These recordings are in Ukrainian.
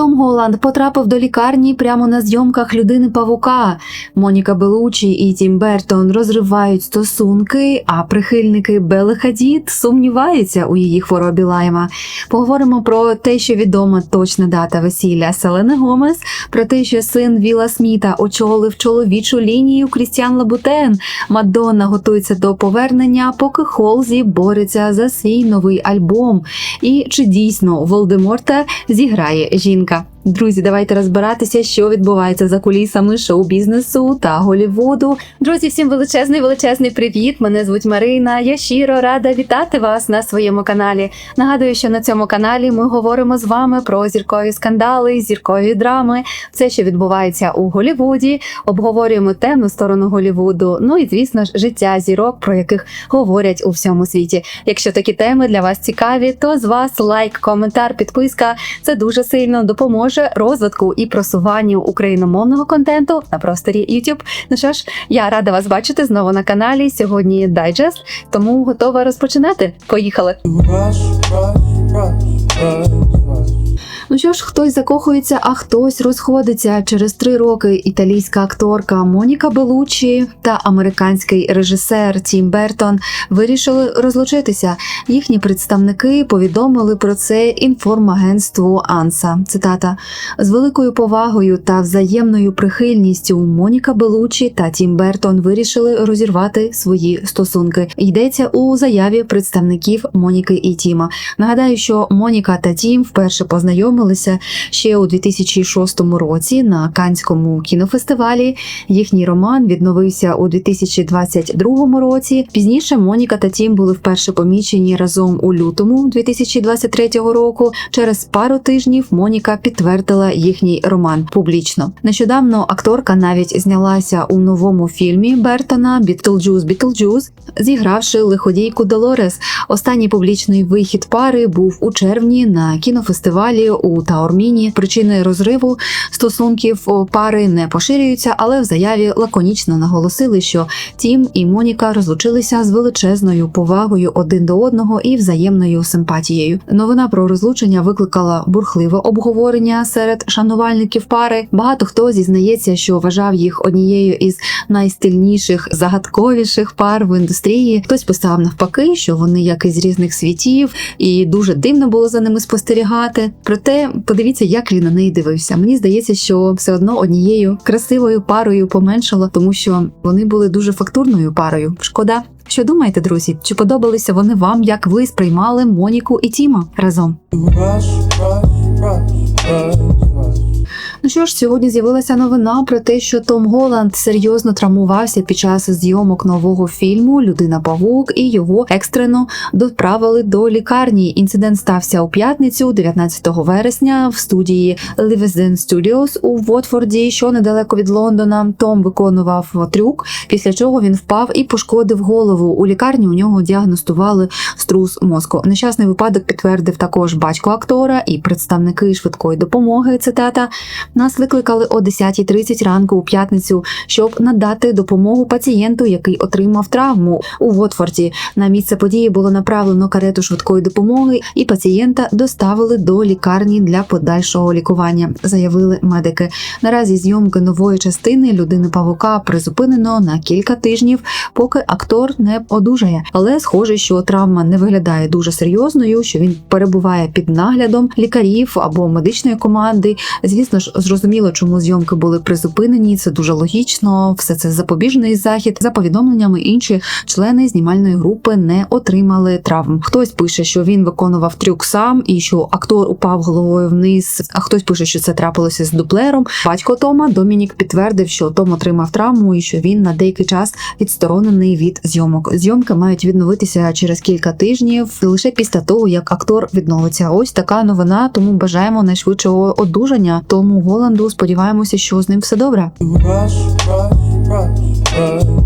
Том Голланд потрапив до лікарні прямо на зйомках людини павука. Моніка Белучі і Тім Бертон розривають стосунки, а прихильники Белли Хадід сумніваються у її хворобі лайма. Поговоримо про те, що відома точна дата весілля Селени Гомес, про те, що син Віла Сміта очолив чоловічу лінію Крістіан Лабутен. Мадонна готується до повернення, поки Холзі бореться за свій новий альбом. І чи дійсно Волдеморта зіграє жінка? Українка. Друзі, давайте розбиратися, що відбувається за кулісами шоу-бізнесу та Голівуду. Друзі, всім величезний величезний привіт! Мене звуть Марина. Я щиро рада вітати вас на своєму каналі. Нагадую, що на цьому каналі ми говоримо з вами про зіркові скандали, зіркові драми, все, що відбувається у Голівуді. Обговорюємо темну сторону Голівуду. Ну і звісно ж, життя зірок, про яких говорять у всьому світі. Якщо такі теми для вас цікаві, то з вас лайк, коментар, підписка. Це дуже сильно допоможе розвитку і просуванню україномовного контенту на просторі YouTube. Ну що ж, я рада вас бачити знову на каналі. Сьогодні дайджест, тому готова розпочинати. Поїхали! Rush, rush, rush, rush. Ну що ж, хтось закохується, а хтось розходиться. Через три роки італійська акторка Моніка Белучі та американський режисер Тім Бертон вирішили розлучитися. Їхні представники повідомили про це інформагентству Анса. Цитата з великою повагою та взаємною прихильністю Моніка Белучі та Тім Бертон вирішили розірвати свої стосунки. Йдеться у заяві представників Моніки і Тіма. Нагадаю, що Моніка та Тім вперше познайомилися ще у 2006 році на Канському кінофестивалі. Їхній роман відновився у 2022 році. Пізніше Моніка та Тім були вперше помічені разом у лютому 2023 року. Через пару тижнів Моніка підтвердила їхній роман публічно. Нещодавно акторка навіть знялася у новому фільмі Бертона Бітлджус Бітлджус, зігравши лиходійку Долорес. Останній публічний вихід пари був у червні на кінофестивалі у Таорміні. Причини розриву стосунків пари не поширюються, але в заяві лаконічно наголосили, що Тім і Моніка розлучилися з величезною повагою один до одного і взаємною симпатією. Новина про розлучення викликала бурхливе обговорення серед шанувальників пари. Багато хто зізнається, що вважав їх однією із найстильніших, загадковіших пар в індустрії. Хтось писав навпаки, що вони як із різних світів, і дуже дивно було за ними спостерігати. Проте подивіться, як він на неї дивився. Мені здається, що все одно однією красивою парою поменшало, тому що вони були дуже фактурною парою. Шкода. Що думаєте, друзі? Чи подобалися вони вам, як ви сприймали Моніку і Тіма разом? Rush, rush, rush, rush. Ну що ж, сьогодні з'явилася новина про те, що Том Голланд серйозно травмувався під час зйомок нового фільму Людина Павук і його екстрено доправили до лікарні. Інцидент стався у п'ятницю, 19 вересня, в студії Livingston Studios у Вотфорді, що недалеко від Лондона. Том виконував трюк, після чого він впав і пошкодив голову. У лікарні у нього діагностували струс мозку. Нещасний випадок підтвердив також батько актора і представники швидкої допомоги. Цитата. Нас викликали о 10.30 ранку у п'ятницю, щоб надати допомогу пацієнту, який отримав травму у Вотфорді. На місце події було направлено карету швидкої допомоги, і пацієнта доставили до лікарні для подальшого лікування, заявили медики. Наразі зйомки нової частини людини павука призупинено на кілька тижнів, поки актор не одужає. Але схоже, що травма не виглядає дуже серйозною, що він перебуває під наглядом лікарів або медичної команди. Звісно ж, зрозуміло, чому зйомки були призупинені. Це дуже логічно. Все це запобіжний захід. За повідомленнями інші члени знімальної групи не отримали травм. Хтось пише, що він виконував трюк сам і що актор упав головою вниз. А хтось пише, що це трапилося з дуплером. Батько Тома Домінік підтвердив, що Том отримав травму і що він на деякий час відсторонений від зйомок. Зйомки мають відновитися через кілька тижнів, лише після того як актор відновиться. Ось така новина. Тому бажаємо найшвидшого одужання. Тому Голланду сподіваємося, що з ним все добре. Rush, rush, rush, rush.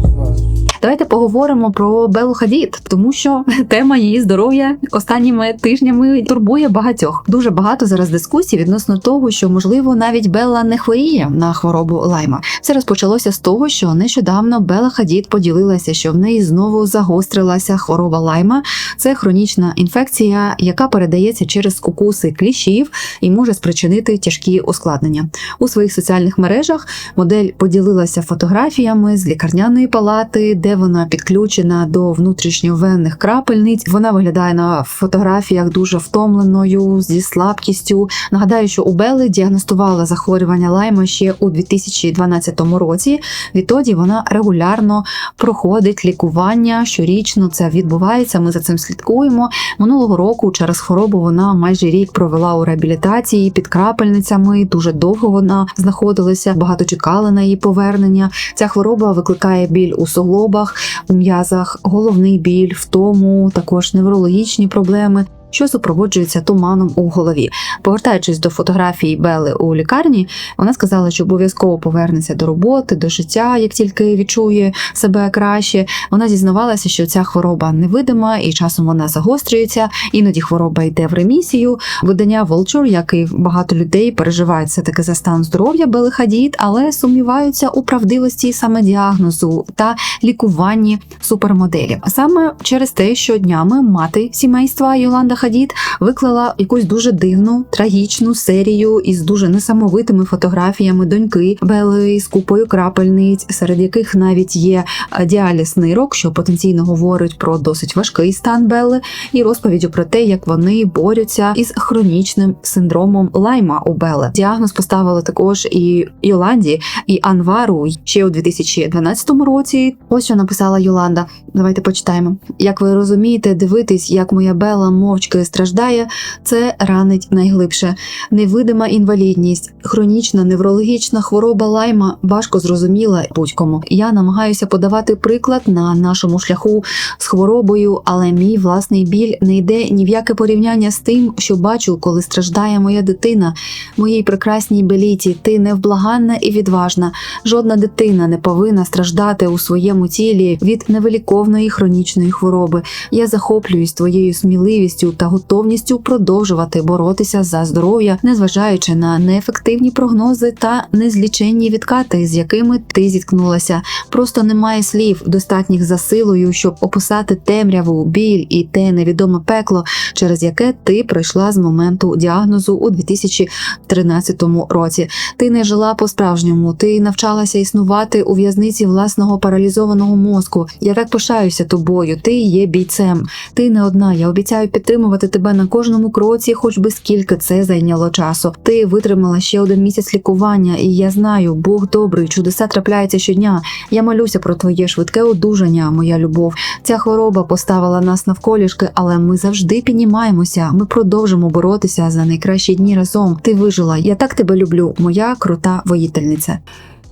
Давайте поговоримо про Белу Хадід, тому що тема її здоров'я останніми тижнями турбує багатьох. Дуже багато зараз дискусій відносно того, що можливо навіть Белла не хворіє на хворобу лайма. Все розпочалося з того, що нещодавно Белла Хадід поділилася, що в неї знову загострилася хвороба лайма. Це хронічна інфекція, яка передається через укуси кліщів і може спричинити тяжкі ускладнення. У своїх соціальних мережах модель поділилася фотографіями з лікарняної палати, де вона підключена до внутрішньовенних крапельниць. Вона виглядає на фотографіях дуже втомленою зі слабкістю. Нагадаю, що у Белли діагностували захворювання лайма ще у 2012 році. Відтоді вона регулярно проходить лікування щорічно. Це відбувається. Ми за цим слідкуємо. Минулого року через хворобу вона майже рік провела у реабілітації під крапельницями. Дуже довго вона знаходилася, багато чекали на її повернення. Ця хвороба викликає біль у суглобах, у м'язах, головний біль, втому, також неврологічні проблеми. Що супроводжується туманом у голові. Повертаючись до фотографії Бели у лікарні, вона сказала, що обов'язково повернеться до роботи, до життя, як тільки відчує себе краще. Вона зізнавалася, що ця хвороба невидима і часом вона загострюється. Іноді хвороба йде в ремісію. Видання Vulture, як і багато людей, переживають все таки за стан здоров'я Бели Хадід, але сумніваються у правдивості саме діагнозу та лікуванні супермоделі. А саме через те, що днями мати сімейства Йоланда Хадід виклала якусь дуже дивну трагічну серію із дуже несамовитими фотографіями доньки Бели з купою крапельниць, серед яких навіть є е, діаліз нирок, що потенційно говорить про досить важкий стан Белли, і розповіддю про те, як вони борються із хронічним синдромом лайма у Белли. Діагноз поставили також і Йоланді, і Анвару ще у 2012 році. Ось що написала Йоланда. Давайте почитаємо. Як ви розумієте, дивитись, як моя Белла мовчки страждає, це ранить найглибше. Невидима інвалідність, хронічна неврологічна хвороба лайма важко зрозуміла будь-кому. Я намагаюся подавати приклад на нашому шляху з хворобою, але мій власний біль не йде ні в яке порівняння з тим, що бачу, коли страждає моя дитина. Моїй прекрасній беліті, ти невблаганна і відважна. Жодна дитина не повинна страждати у своєму тілі від невиліковної хронічної хвороби. Я захоплююсь твоєю сміливістю та готовністю продовжувати боротися за здоров'я, незважаючи на неефективні прогнози та незліченні відкати, з якими ти зіткнулася. Просто немає слів, достатніх за силою, щоб описати темряву, біль і те невідоме пекло, через яке ти пройшла з моменту діагнозу у 2013 році. Ти не жила по-справжньому, ти навчалася існувати у в'язниці власного паралізованого мозку. Я так пишаюся тобою. Ти є бійцем. Ти не одна. Я обіцяю підтримувати тебе на кожному кроці, хоч би скільки це зайняло часу. Ти витримала ще один місяць лікування, і я знаю, Бог добрий, чудеса трапляються щодня. Я молюся про твоє швидке одужання, моя любов. Ця хвороба поставила нас навколішки, але ми завжди піднімаємося. Ми продовжимо боротися за найкращі дні разом. Ти вижила. Я так тебе люблю, моя крута воїтельниця.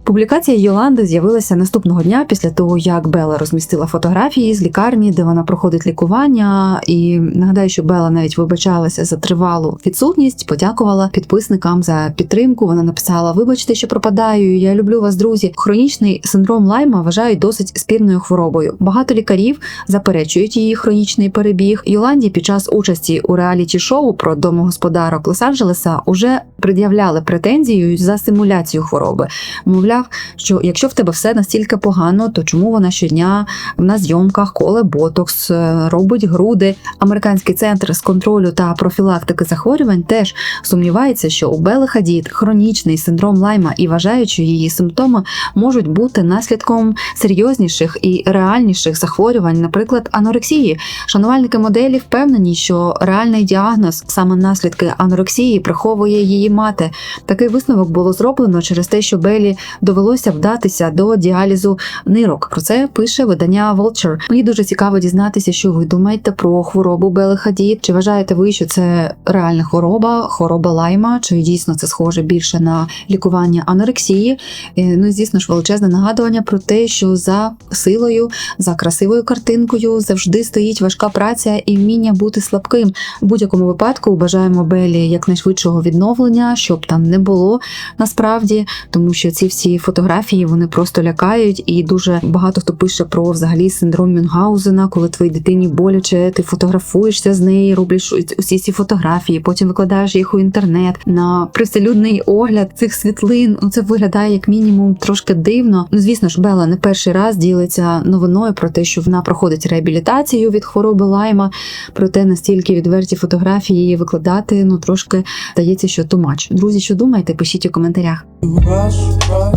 Публікація Йоланди з'явилася наступного дня після того, як Бела розмістила фотографії з лікарні, де вона проходить лікування. І нагадаю, що Бела навіть вибачалася за тривалу відсутність, подякувала підписникам за підтримку. Вона написала: Вибачте, що пропадаю. Я люблю вас, друзі. Хронічний синдром лайма вважають досить спірною хворобою. Багато лікарів заперечують її хронічний перебіг. Йоланді під час участі у реаліті шоу про домогосподарок Лос-Анджелеса уже пред'являли претензію за симуляцію хвороби. Мовляв, що якщо в тебе все настільки погано, то чому вона щодня на зйомках коле ботокс, е, робить груди? Американський центр з контролю та профілактики захворювань теж сумнівається, що у Бели Хадід хронічний синдром лайма і вважають, що її симптоми можуть бути наслідком серйозніших і реальніших захворювань, наприклад, анорексії. Шанувальники моделі впевнені, що реальний діагноз, саме наслідки анорексії, приховує її мати. Такий висновок було зроблено через те, що Белі довелося вдатися до діалізу нирок. Про це пише видання Vulture. Мені дуже цікаво дізнатися, що ви думаєте про хворобу Белихаді. Чи вважаєте ви, що це реальна хвороба, хвороба лайма? Чи дійсно це схоже більше на лікування анорексії? Е, Ну і звісно ж величезне нагадування про те, що за силою, за красивою картинкою завжди стоїть важка праця і вміння бути слабким. В будь-якому випадку бажаємо Белі якнайшвидшого відновлення, щоб там не було насправді, тому що ці всі фотографії вони просто лякають, і дуже багато хто пише про взагалі синдром Мюнгаузена, коли твоїй дитині боляче, ти фотографуєшся з нею, робиш усі ці фотографії, потім викладаєш їх у інтернет на привселюдний огляд цих світлин. Ну це виглядає як мінімум трошки дивно. Ну звісно ж, Бела не перший раз ділиться новиною про те, що вона проходить реабілітацію від хвороби лайма. Проте настільки відверті фотографії викладати, ну трошки здається, що тумач. Друзі, що думаєте? Пишіть у коментарях.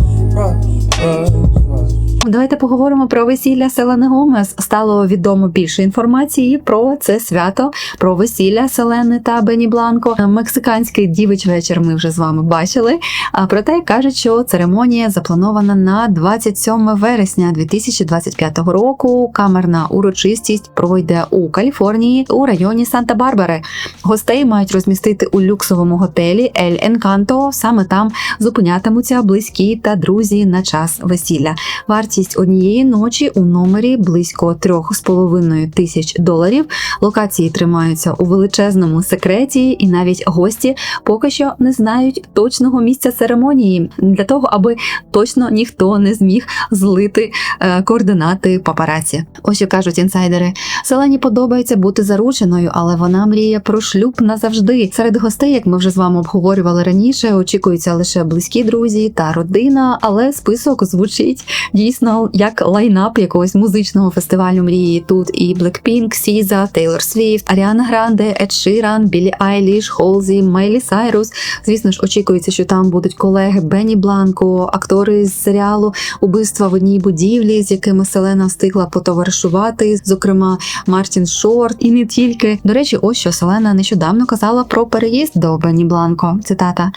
Rush, rush, rush. Давайте поговоримо про весілля Селени Гомес. Стало відомо більше інформації про це свято, про весілля Селени та Бені Бланко. Мексиканський дівич вечір ми вже з вами бачили. А проте кажуть, що церемонія запланована на 27 вересня 2025 року. Камерна урочистість пройде у Каліфорнії у районі Санта-Барбари. Гостей мають розмістити у люксовому готелі Ель Енканто. Саме там зупинятимуться близькі та друзі на час весілля. Вартість однієї ночі у номері близько 3,5 тисяч доларів. Локації тримаються у величезному секреті, і навіть гості поки що не знають точного місця церемонії для того, аби точно ніхто не зміг злити е, координати папараці. Ось що кажуть інсайдери. Селені подобається бути зарученою, але вона мріє про шлюб назавжди. Серед гостей, як ми вже з вами обговорювали раніше, очікуються лише близькі друзі та родина, але список звучить дійсно як лайнап якогось музичного фестивалю мрії. Тут і Blackpink, SZA, Taylor Swift, Ariana Grande, Ed Sheeran, Біллі Айліш, Холзі, Мейлі Сайрус. Звісно ж, очікується, що там будуть колеги Бенні Бланко, актори з серіалу Убивства в одній будівлі, з якими Селена встигла потоваришувати, зокрема Мартін Шорт, і не тільки. До речі, ось що Селена нещодавно казала про переїзд до Бенні Бланко. Цитата: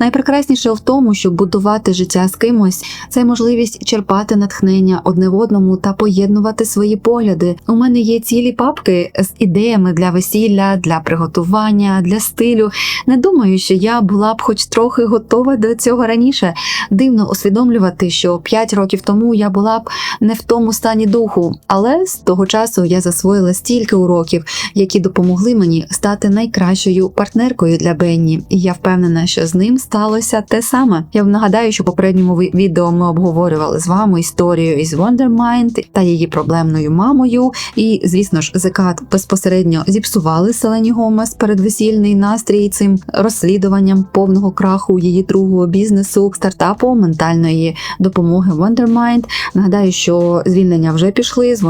найпрекрасніше в тому, щоб будувати життя з кимось, це можливість черпати натхнення одне в одному та поєднувати свої погляди. У мене є цілі папки з ідеями для весілля, для приготування, для стилю. Не думаю, що я була б хоч трохи готова до цього раніше. Дивно усвідомлювати, що 5 років тому я була б не в тому стані духу, але з того часу я засвоїла стільки уроків, які допомогли мені стати найкращою партнеркою для Бенні. І я впевнена, що з ним сталося те саме. Я нагадаю, що в попередньому відео ми обговорювали з вами історію із Wondermind та її проблемною мамою. І, звісно ж, закат безпосередньо зіпсували Селені Гомес передвесільний настрій цим розслідуванням повного краху її другого бізнесу, стартапу ментальної допомоги Wondermind. Нагадаю, що звільнення вже пішли. З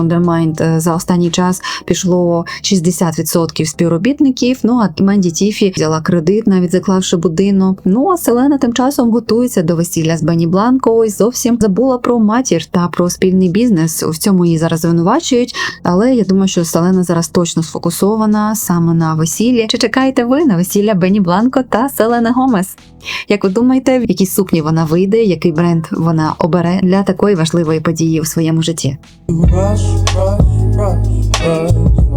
е, за останній час пішло 60% співробітників. Ну а Менді Тіфі взяла кредит, навіть заклавши будинок. Ну а Селена тим часом готується до весілля з Бенні Бланко і зовсім забула про матір та про спільний бізнес. У цьому її зараз звинувачують. Але я думаю, що Селена зараз точно сфокусована саме на весіллі. Чи чекаєте ви на весілля Бені Бланко та Селена Гомес? Як ви думаєте, в якій сукні вона вийде, який бренд вона обере для такої важливої події у своєму житті? Rush, rush, rush, rush.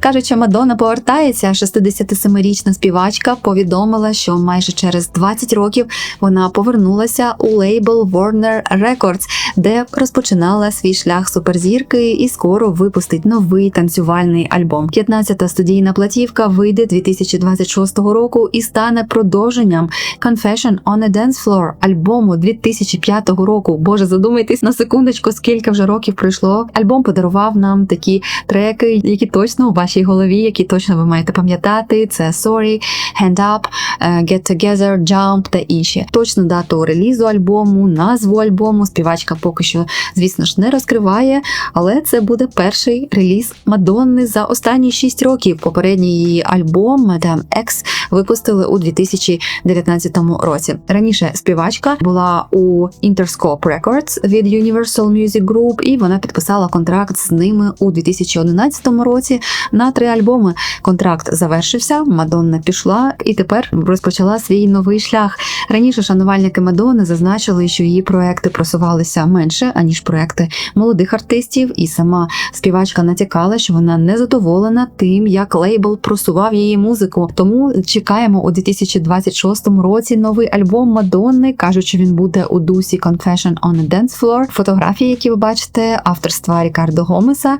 Кажуть, що Мадонна повертається. 67-річна співачка повідомила, що майже через 20 років вона повернулася у лейбл Warner Records, де розпочинала свій шлях суперзірки і скоро випустить новий танцювальний альбом. 15-та студійна платівка вийде 2026 року і стане продовженням Confession on a Dance Floor альбому 2005 року. Боже, задумайтесь на секундочку, скільки вже років пройшло. Альбом подарував нам такі треки, які точно у вашій голові, які точно ви маєте пам'ятати. Це Sorry, Hand Up, е, Get Together, Jump та інші. Точну дату релізу альбому, назву альбому. Співачка поки що, звісно ж, не розкриває, але це буде перший реліз Мадонни за останні 6 років. Попередній її альбом Madame X випустили у 2019 році. Раніше співачка була у Interscope Records від Universal Music Group, і вона підписала контракт з ними у 2011 році на три альбоми. Контракт завершився, Мадонна пішла і тепер розпочала свій новий шлях. Раніше шанувальники Мадонни зазначили, що її проекти просувалися менше аніж проекти молодих артистів, і сама співачка натякала, що вона не задоволена тим, як лейбл просував її музику. Тому чекаємо у 2026 році новий альбом Мадонни. кажуть, що він буде у дусі Confession on a Dance Floor. Фотографії, які ви бачите, авторства Рікардо Гомеса.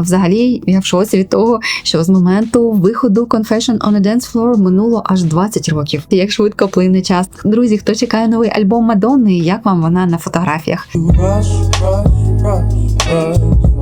Взагалі, я в шоці від того, того, що з моменту виходу Confession on a Dance Floor минуло аж 20 років. Як швидко плине час. Друзі, хто чекає новий альбом Мадонни, як вам вона на фотографіях? Rush, rush, rush, rush.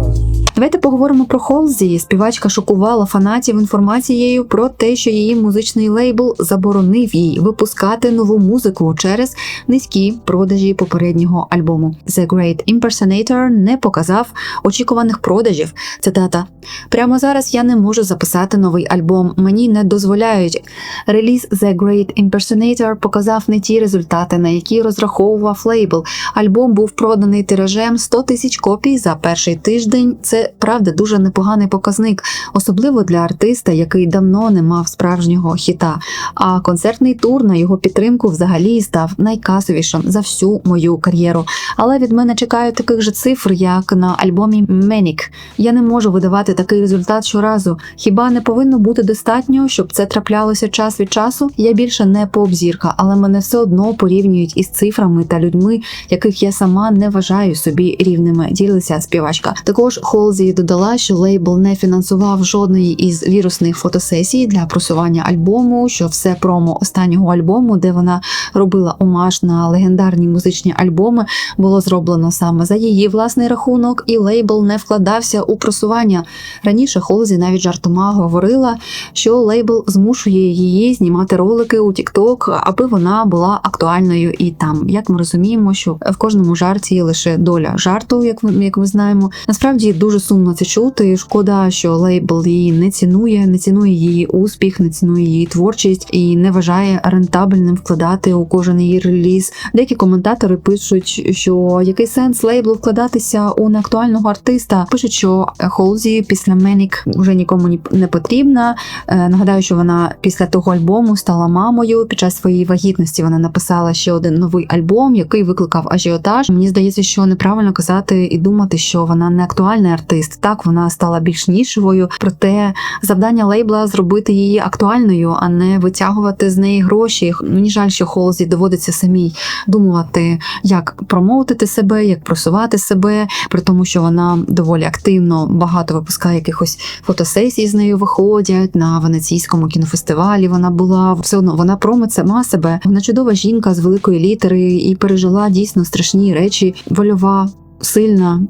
Давайте поговоримо про Холзі. Співачка шокувала фанатів інформацією про те, що її музичний лейбл заборонив їй випускати нову музику через низькі продажі попереднього альбому. The Great Impersonator не показав очікуваних продажів. Цитата: прямо зараз я не можу записати новий альбом. Мені не дозволяють. Реліз The Great Impersonator показав не ті результати, на які розраховував лейбл. Альбом був проданий тиражем 100 тисяч копій за перший тиждень. Це правда дуже непоганий показник, особливо для артиста, який давно не мав справжнього хіта. А концертний тур на його підтримку взагалі став найкасовішим за всю мою кар'єру. Але від мене чекають таких же цифр, як на альбомі Manic. Я не можу видавати такий результат щоразу. Хіба не повинно бути достатньо, щоб це траплялося час від часу? Я більше не поп-зірка, але мене все одно порівнюють із цифрами та людьми, яких я сама не вважаю собі рівними. Ділиться співачка. Також Холзі додала, що лейбл не фінансував жодної із вірусних фотосесій для просування альбому, що все промо останнього альбому, де вона робила омаж на легендарні музичні альбоми, було зроблено саме за її власний рахунок, і лейбл не вкладався у просування. Раніше Холзі навіть жартома говорила, що лейбл змушує її знімати ролики у TikTok, аби вона була актуальною і там. Як ми розуміємо, що в кожному жарті є лише доля жарту, як ми як ми знаємо. Насправді дуже сумно це чути. Шкода, що лейбл її не цінує, не цінує її успіх, не цінує її творчість і не вважає рентабельним вкладати у кожен її реліз. Деякі коментатори пишуть, що який сенс лейблу вкладатися у неактуального артиста. Пишуть, що Холзі після Менік вже нікому ні- не потрібна. Е, Нагадаю, що вона після того альбому стала мамою. Під час своєї вагітності вона написала ще один новий альбом, який викликав ажіотаж. Мені здається, що неправильно казати і думати, що вона не актуальний артист. Так вона стала більш нішевою. Проте завдання лейбла зробити її актуальною, а не витягувати з неї гроші. Мені жаль, що Холзі доводиться самій думати, як промоутити себе, як просувати себе, при тому, що вона доволі активно багато випускає якихось фотосесій з нею виходять на венеційському кінофестивалі. Вона була все одно вона промить сама себе. Вона чудова жінка з великої літери і пережила дійсно страшні речі, вольова, сильна.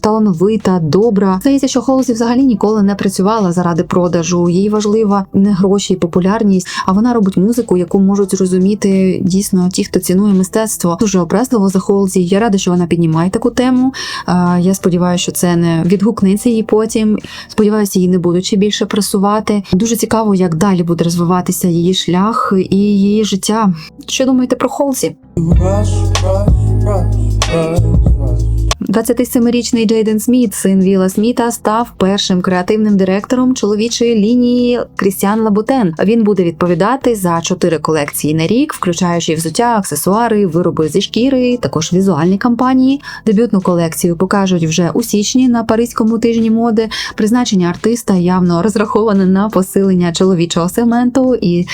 Талановита, добра. Здається, що Холзі взагалі ніколи не працювала заради продажу. Їй важлива не гроші і популярність, а вона робить музику, яку можуть зрозуміти дійсно ті, хто цінує мистецтво. Дуже образливо за Холзі. Я рада, що вона піднімає таку тему. Я сподіваюся, що це не відгукнеться їй потім. Сподіваюся, її не будуть ще більше пресувати. Дуже цікаво, як далі буде розвиватися її шлях і її життя. Що думаєте про Холзі? Rush, rush, rush, rush. 27-річний Джейден Сміт, син Віла Сміта, став першим креативним директором чоловічої лінії Крістіан Лабутен. Він буде відповідати за чотири колекції на рік, включаючи взуття, аксесуари, вироби зі шкіри, також візуальні кампанії. Дебютну колекцію покажуть вже у січні на Паризькому тижні моди. Призначення артиста явно розраховане на посилення чоловічого сегменту і е,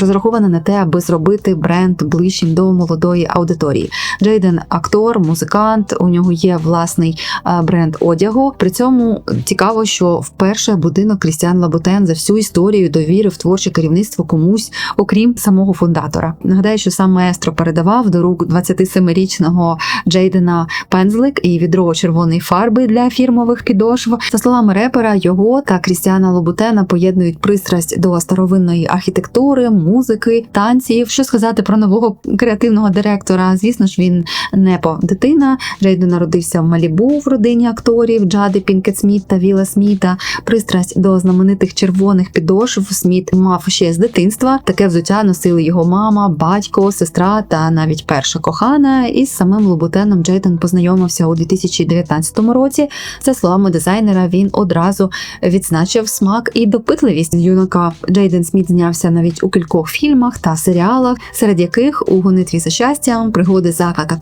розраховане на те, аби зробити бренд ближчим до молодої аудиторії. Джейден актор, музикант. У нього є власний бренд одягу. При цьому цікаво, що вперше будинок Крістіан Лабутен за всю історію довірив творче керівництво комусь, окрім самого фундатора. Нагадаю, що сам маестро передавав до рук 27-річного Джейдена пензлик і відро червоної фарби для фірмових підошв. За словами репера, його та Крістіана Лабутена поєднують пристрасть до старовинної архітектури, музики, танців. Що сказати про нового креативного директора? Звісно ж, він непо дитина. Джейден народився в Малібу в родині акторів Джади Пінкет Сміт та Віла Сміта. Пристрасть до знаменитих червоних підошв Сміт мав ще з дитинства. Таке взуття носили його мама, батько, сестра та навіть перша кохана. Із самим Лобутеном Джейден познайомився у 2019 році. За словами дизайнера, він одразу відзначив смак і допитливість юнака. Джейден Сміт знявся навіть у кількох фільмах та серіалах, серед яких у гонитві за щастям, пригоди Зака та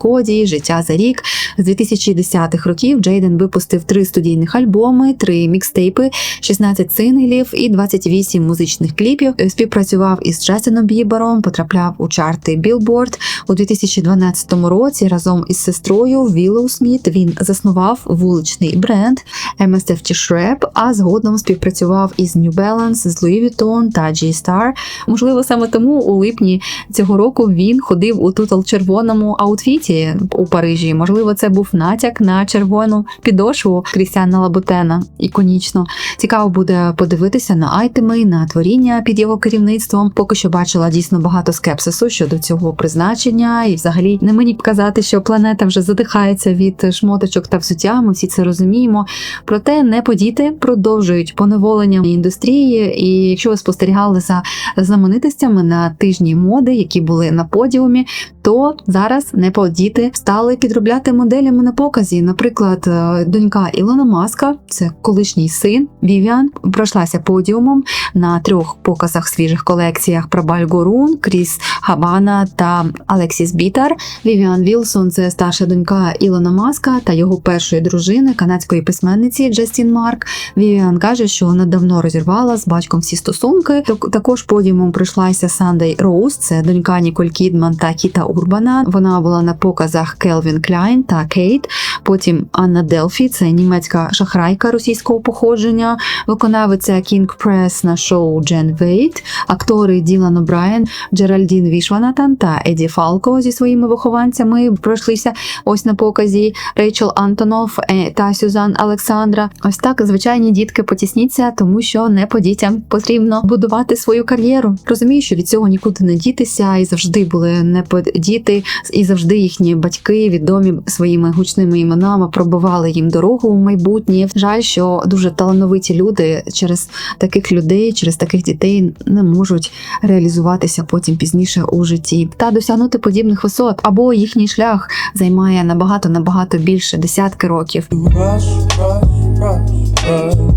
життя за рік. З 2010-х років Джейден випустив три студійних альбоми, три мікстейпи, 16 синглів і 28 музичних кліпів. Співпрацював із Джастином Бібером, потрапляв у чарти Billboard. У 2012 році разом із сестрою Віллоу Сміт він заснував вуличний бренд MSFT Shrap, а згодом співпрацював із New Balance, з Louis Vuitton та G-Star. Можливо, саме тому у липні цього року він ходив у тутал червоному аутфіті у Парижі. Можливо, це був натяк на червону підошву Крістіана Лабутена. Іконічно. Цікаво буде подивитися на айтеми, на творіння під його керівництвом. Поки що бачила дійсно багато скепсису щодо цього призначення, і взагалі не мені б казати, що планета вже задихається від шмоточок та взуття. Ми всі це розуміємо. Проте не подіти продовжують поневолення індустрії. І якщо ви спостерігали за знаменитостями на тижні моди, які були на подіумі, то зараз неподіти стали підробляти моделями на показі. Наприклад, е, донька Ілона Маска, це колишній син Вівіан, пройшлася подіумом на трьох показах свіжих колекціях про Бальгорун, Кріс Хабана та Алексіс Бітар. Вівіан Вілсон це старша донька Ілона Маска та його першої дружини, канадської письменниці Джастін Марк. Вівіан каже, що вона давно розірвала з батьком всі стосунки. Так- Також подіумом прийшлася Сандей Роуз, це донька Ніколь Кідман та Кіта Урбана. Вона була на показах Келвін Кляйн та Кейт. Потім Анна Делфі, це німецька шахрайка російського походження, виконавиця Кінг Прес на шоу Джен Вейт, актори Ділан О'Брайен, Джеральдін Вішванатан та Еді Фалко зі своїми вихованцями пройшлися ось на показі Рейчел Антонов е, та Сюзан Олександра. Ось так звичайні дітки потісніться, тому що не по дітям потрібно будувати свою кар'єру. Розумію, що від цього нікуди не дітися, і завжди були не діти, і завжди їхні батьки відомі своїми гучними іменами пробивали їм дорогу у майбутнє. Жаль, що дуже талановиті люди через таких людей, через таких дітей не можуть реалізуватися потім пізніше у житті та досягнути подібних висот, або їхній шлях займає набагато набагато більше десятки років. Rush, rush, rush, rush.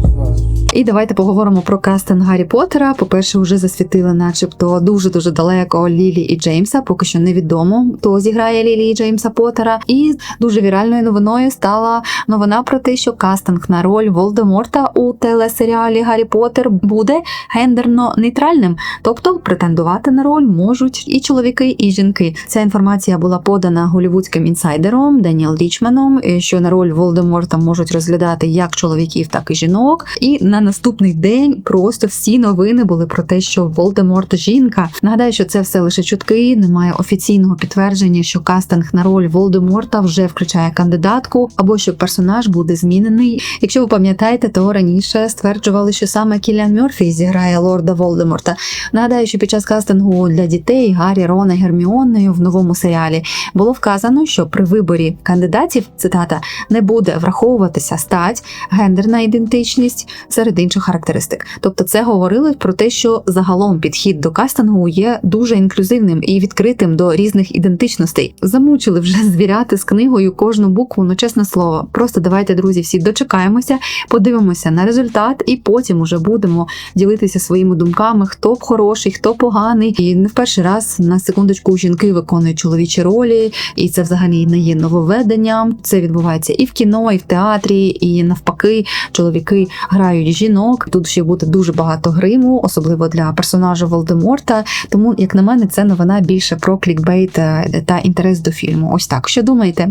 І давайте поговоримо про кастинг Гаррі Поттера. По-перше, вже засвітили, начебто, дуже дуже далеко Лілі і Джеймса. Поки що невідомо, хто зіграє Лілі і Джеймса Поттера. І дуже віральною новиною стала новина про те, що кастинг на роль Волдеморта у телесеріалі Гаррі Поттер буде гендерно нейтральним, тобто претендувати на роль можуть і чоловіки, і жінки. Ця інформація була подана голівудським інсайдером Деніел Річманом, е, що на роль Волдеморта можуть розглядати як чоловіків, так і жінок. І на наступний день просто всі новини були про те, що Волдеморт жінка. Нагадаю, що це все лише чутки, немає офіційного підтвердження, що кастинг на роль Волдеморта вже включає кандидатку, або що персонаж буде змінений. Якщо ви пам'ятаєте, то раніше стверджували, що саме Кіліан Мерфі зіграє лорда Волдеморта. Нагадаю, що під час кастингу для дітей Гаррі, Рона, Герміоною в новому серіалі було вказано, що при виборі кандидатів цитата не буде враховуватися стать, гендерна ідентичність серед інших характеристик. Тобто, це говорили про те, що загалом підхід до кастингу є дуже інклюзивним і відкритим до різних ідентичностей. Замучили вже звіряти з книгою кожну букву, ну чесне слово. Просто давайте, друзі, всі дочекаємося, подивимося на результат, і потім уже будемо ділитися своїми думками, хто хороший, хто поганий. І не в перший раз на секундочку жінки виконують чоловічі ролі, і це взагалі не є нововведенням. Це відбувається і в кіно, і в театрі, і навпаки, чоловіки грають жінок. Тут ще буде дуже багато гриму, особливо для персонажа Волдеморта. Тому, як на мене, це новина більше про клікбейт е, та інтерес до фільму. Ось так. Що думаєте?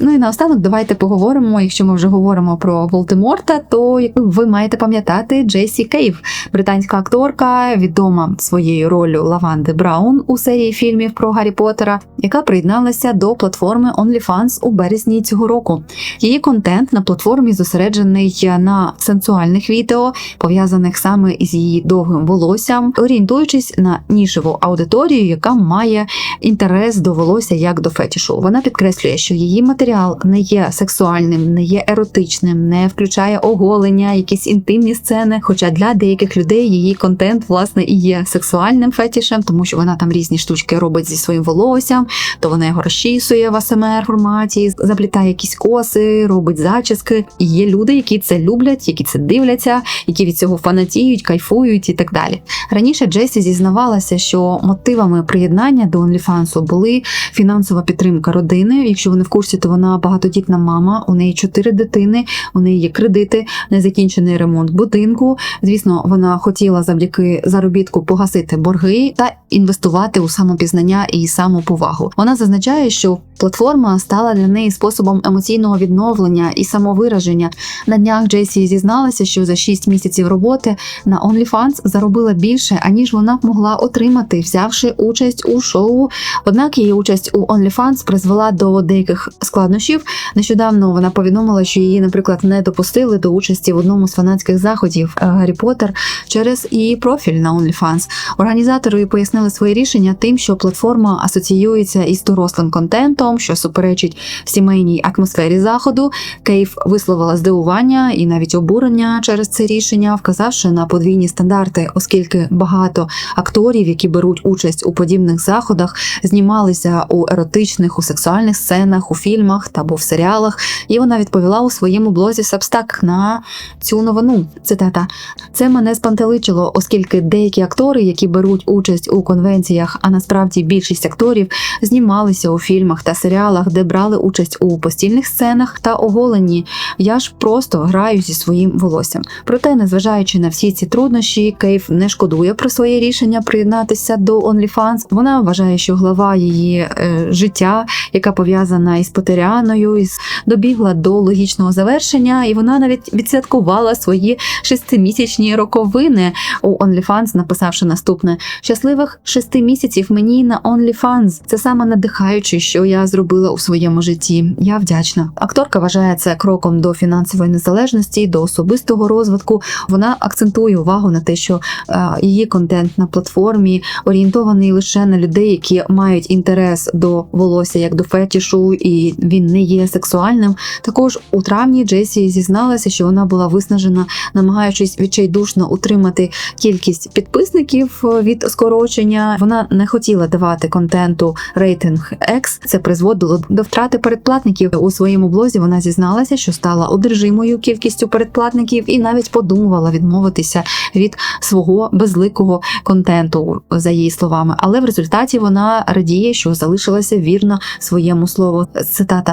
Ну і наостанок давайте поговоримо. Якщо ми вже говоримо про Волдеморта, то ви маєте пам'ятати Джейсі Кейв, британська акторка, відома своєю ролью Лаванди Браун у серії фільмів про Гаррі Поттера, яка приєдналася до платформи OnlyFans у березні цього року. Її контент на платформі зосереджений на сенсуальних відео, пов'язаних саме із її довгим волоссям, орієнтуючись на нішеву аудиторію, яка має інтерес до волосся як до фетішу. Вона підкреслює, що її матеріал матеріал не є сексуальним, не є еротичним, не включає оголення, якісь інтимні сцени. Хоча для деяких людей її контент власне і є сексуальним фетішем, тому що вона там різні штучки робить зі своїм волоссям, то вона його розчісує в АСМР форматі, заплітає якісь коси, робить зачіски. І є люди, які це люблять, які це дивляться, які від цього фанатіють, кайфують і так далі. Раніше Джесі зізнавалася, що мотивами приєднання до OnlyFans були фінансова підтримка родини. Якщо ви не в курсі, то вона багатодітна мама, у неї чотири дитини, у неї є кредити, незакінчений ремонт будинку. Звісно, вона хотіла завдяки заробітку погасити борги та інвестувати у самопізнання і самоповагу. Вона зазначає, що платформа стала для неї способом емоційного відновлення і самовираження. На днях Джесі зізналася, що за 6 місяців роботи на OnlyFans заробила більше, аніж вона могла отримати, взявши участь у шоу. Однак її участь у OnlyFans призвела до деяких складнощів. Нещодавно вона повідомила, що її, наприклад, не допустили до участі в одному з фанатських заходів е, Гаррі Поттер через її профіль на OnlyFans. Організатори пояснили своє рішення тим, що платформа асоціюється із дорослим контентом, що суперечить сімейній атмосфері заходу. Кейф висловила здивування і навіть обурення через це рішення, вказавши на подвійні стандарти, оскільки багато акторів, які беруть участь у подібних заходах, знімалися у еротичних, у сексуальних сценах, у фільмах та або в серіалах. І вона відповіла у своєму блозі Substack на цю новину. Цитата: це мене спантеличило, оскільки деякі актори, які беруть участь у конвенціях, а насправді більшість акторів знімалися у фільмах та серіалах, де брали участь у постільних сценах та оголені. Я ж просто граю зі своїм волоссям. Проте, незважаючи на всі ці труднощі, Кейф не шкодує про своє рішення приєднатися до OnlyFans. Вона вважає, що глава її е, життя, яка пов'язана із Потеряною, із добігла до логічного завершення, і вона навіть відсвяткувала свої шестимісячні роковини у OnlyFans, написавши наступне: щасливих шести місяців мені на OnlyFans. Це саме надихаюче, що я зробила у своєму житті. Я вдячна. Акторка вважає це кроком до фінансової незалежності, до особистого розвитку. Вона акцентує увагу на те, що е, її контент на платформі орієнтований лише на людей, які мають інтерес до волосся як до фетішу, і він не є сексуальним. Також у травні Джесі зізналася, що вона була виснажена, намагаючись відчайдушно утримати кількість підписників е, від скорочення. Вона не хотіла давати контенту рейтинг X. Це призводило до втрати передплатників у своєму блозі. Вона зізналася, що стала одержимою кількістю передплатників, і навіть подумувала відмовитися від свого безликого контенту, за її словами. Але в результаті вона радіє, що залишилася вірна своєму слову. Цитата: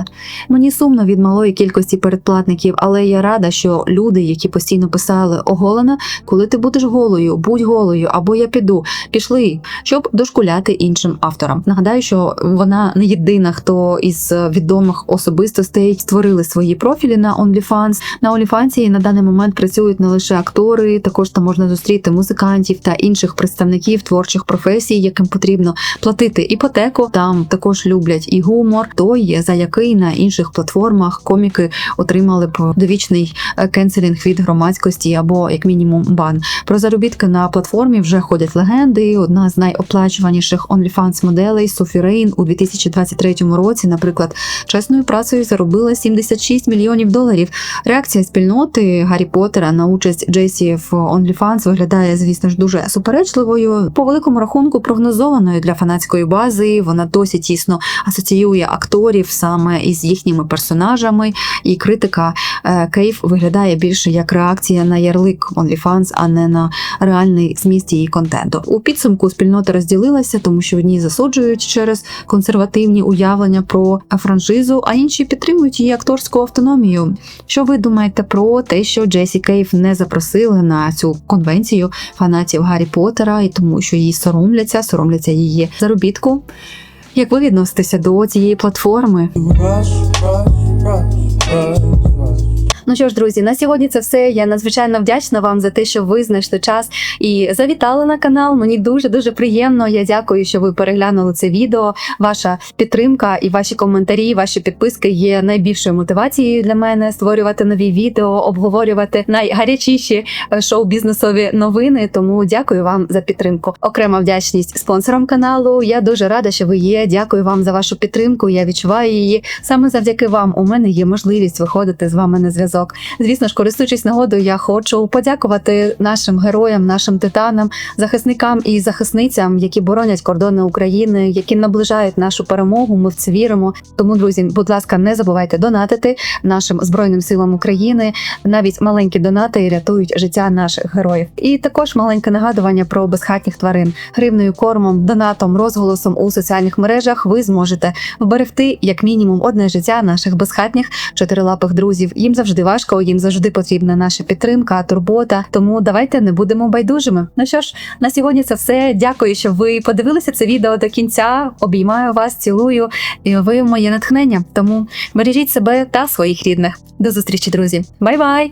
мені сумно від малої кількості передплатників, але я рада, що люди, які постійно писали оголена, коли ти будеш голою, будь голою, або я піду, пішли, щоб дошкуляти іншим авторам. Нагадаю, що вона не єдина, хто із відомих особистостей створили свої профілі на OnlyFans. На OnlyFans на даний момент працюють не лише актори, також там можна зустріти музикантів та інших представників творчих професій, яким потрібно платити іпотеку. Там також люблять і гумор, той за який на інших платформах коміки отримали б довічний е, кенселінг від громадськості або як мінімум бан. Про заробітки на платформі вже ходять легенди. Одна з найоплачуваніших OnlyFans моделей Софі Рейн у 2023 році, наприклад, чесною працею заробила 76 мільйонів доларів. Реакція спільноти Гаррі Поттера на участь Джесі в OnlyFans виглядає, звісно ж, дуже суперечливою. По великому рахунку прогнозованою для фанатської бази. Вона досі тісно асоціює акторів саме із їхніми персонажами, і критика е, Кейф виглядає більше як реакція на ярлик OnlyFans, а не на реальний зміст її контенту. У підсумку спільнота розділилася, тому що одні засуджують через консервативні уявлення про франшизу, а інші підтримують її акторську автономію. Що ви думаєте про те, що Джесі Кейф не запросили на цю конвенцію фанатів Гаррі Поттера, і тому, що її соромляться, соромляться її заробітку? Як ви відноситеся до цієї платформи? Ну що ж, друзі, на сьогодні це все. Я надзвичайно вдячна вам за те, що ви знайшли час і завітали на канал. Мені дуже дуже приємно. Я дякую, що ви переглянули це відео. Ваша підтримка і ваші коментарі, ваші підписки є найбільшою мотивацією для мене створювати нові відео, обговорювати найгарячіші е, шоу-бізнесові новини. Тому дякую вам за підтримку. Окрема вдячність спонсорам каналу. Я дуже рада, що ви є. Дякую вам за вашу підтримку. Я відчуваю її. Саме завдяки вам у мене є можливість виходити з вами на зв'язок. Звісно ж, користуючись нагодою, я хочу подякувати нашим героям, нашим титанам, захисникам і захисницям, які боронять кордони України, які наближають нашу перемогу. Ми в це віримо. Тому, друзі, будь ласка, не забувайте донатити нашим збройним силам України. Навіть маленькі донати рятують життя наших героїв. І також маленьке нагадування про безхатніх тварин гривною кормом, донатом, розголосом у соціальних мережах. Ви зможете вберегти як мінімум одне життя наших безхатніх чотирилапих друзів. Їм важко, їм завжди потрібна наша підтримка, турбота. Тому давайте не будемо байдужими. Ну що ж, на сьогодні це все. Дякую, що ви подивилися це відео до кінця. Обіймаю вас, цілую. І ви моє натхнення. Тому бережіть себе та своїх рідних. До зустрічі, друзі. Бай-бай!